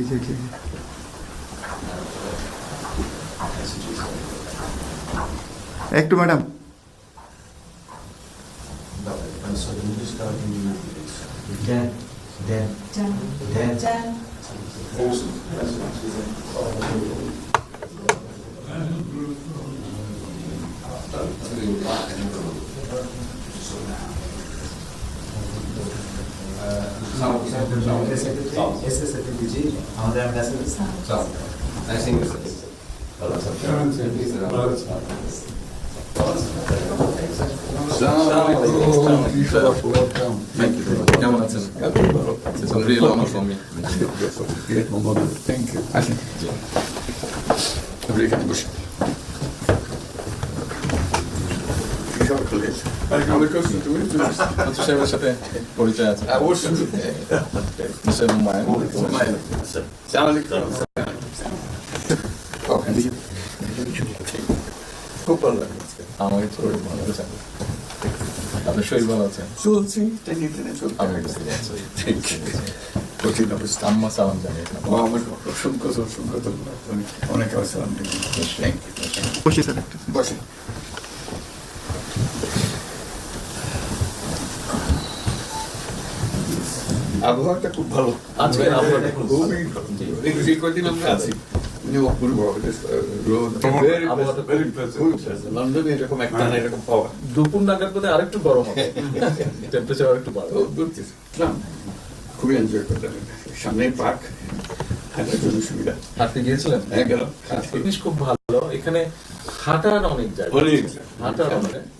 জি জি একটু madam Dan, Dan, Jan. Dan. Jan. SSFPG, আমাদের ambassador। কেমন আছেন It's a real honor for me. Thank you আসেন আপনি সাহেবের সাথে পরিচয় আছে খুব ভালো লাগে আজকে। আমাকে ভালো আছে আপনার শরীর ভালো আছে চলছি. কঠিন অবস্থা আম্মা সালাম জানিয়ে আমার অসংখ্য অসংখ্য ধন্যবাদ অনেক- ইউ বসে বসে আবহাওয়াটা খুব ভালো। আজকে আবহাওয়াটা খুবই ভালো। এই কদিন আমরা আছি? অপূর্ব রোদ আবহাওয়াটা দুপুর নাগাদ আরেকটু গরম হবে। টেম্পারেচার আরেকটু বাড়বে। খুবই এনজয় করলাম। সামনে পার্ক হাঁটার জন্য সুবিধা। হাঁটতে গিয়েছিলেন? হ্যাঁ গেলাম। জিনিস খুব ভালো। এখানে হাঁটার অনেক জায়গা। হাঁটার অনেক।